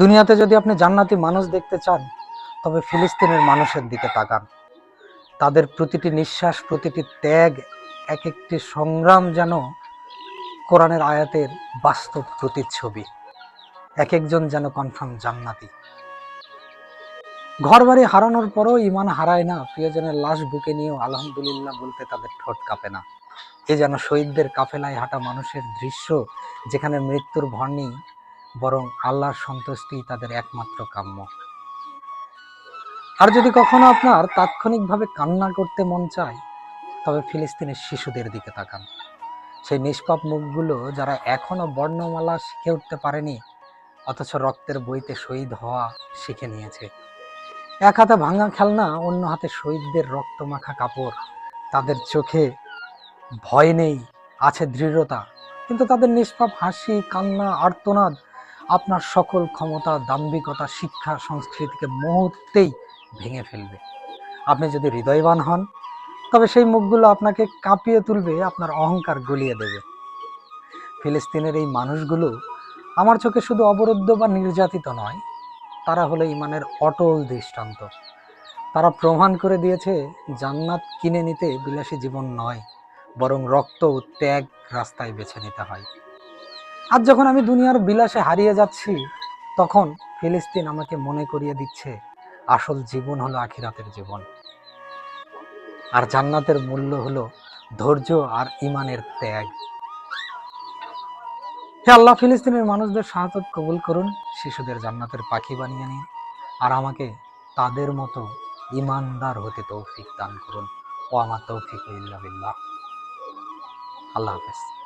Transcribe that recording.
দুনিয়াতে যদি আপনি জান্নাতি মানুষ দেখতে চান, তবে ফিলিস্তিনের মানুষের দিকে তাকান। তাদের প্রতিটি নিঃশ্বাস, প্রতিটি ত্যাগ এক একটি সংগ্রাম যেন কোরআনের আয়াতের বাস্তব প্রতিচ্ছবি। এক একজন যেন কনফার্ম জান্নাতি। ঘর বাড়ি হারানোর পরও ইমান হারায় না। প্রিয়জনের লাশ বুকে নিয়েও আলহামদুলিল্লাহ বলতে তাদের ঠোঁট কাঁপে না। এ যেন শহীদদের কাফেলায় হাঁটা মানুষের দৃশ্য, যেখানে মৃত্যুর ভর নেই বরং আল্লাহর সন্তুষ্টি তাদের একমাত্র কাম্য। আর যদি কখনো আপনার তাৎক্ষণিকভাবে কান্না করতে মন চায়, তবে ফিলিস্তিনের শিশুদের দিকে তাকান। সেই নিষ্পাপ মুখগুলো যারা এখনও বর্ণমালা শিখে উঠতে পারেনি, অথচ রক্তের বইতে শহীদ হওয়া শিখে নিয়েছে। এক হাতে ভাঙা খেলনা, অন্য হাতে শহীদদের রক্তমাখা কাপড়। তাদের চোখে ভয় নেই, আছে দৃঢ়তা। কিন্তু তাদের নিষ্পাপ হাসি, কান্না, আর্তনাদ আপনার সকল ক্ষমতা, দাম্ভিকতা, শিক্ষা, সংস্কৃতিকে মুহূর্তেই ভেঙে ফেলবে। আপনি যদি হৃদয়বান হন, তবে সেই মুখগুলো আপনাকে কাঁপিয়ে তুলবে, আপনার অহংকার গলিয়ে দেবে। ফিলিস্তিনের এই মানুষগুলো আমার চোখে শুধু অবরুদ্ধ বা নির্যাতিত নয়, তারা হলো ইমানের অটল দৃষ্টান্ত। তারা প্রমাণ করে দিয়েছে, জান্নাত কিনে নিতে বিলাসী জীবন নয়, বরং রক্ত ও ত্যাগ রাস্তায় বেছে নিতে হয়। আজ যখন আমি দুনিয়ার বিলাসে হারিয়ে যাচ্ছি, তখন ফিলিস্তিন আমাকে মনে করিয়ে দিচ্ছে, আসল জীবন হলো আখিরাতের জীবন। আর জান্নাতের মূল্য হলো ধৈর্য আর ইমানের ত্যাগ। হে আল্লাহ, ফিলিস্তিনের মানুষদের শাহাদত কবুল করুন, শিশুদের জান্নাতের পাখি বানিয়ে নিন, আর আমাকে তাদের মতো ইমানদার হতে তৌফিক দান করুন। ও আমার তৌফিক ইল্লা বিল্লাহ। আল্লাহ হাফেজ।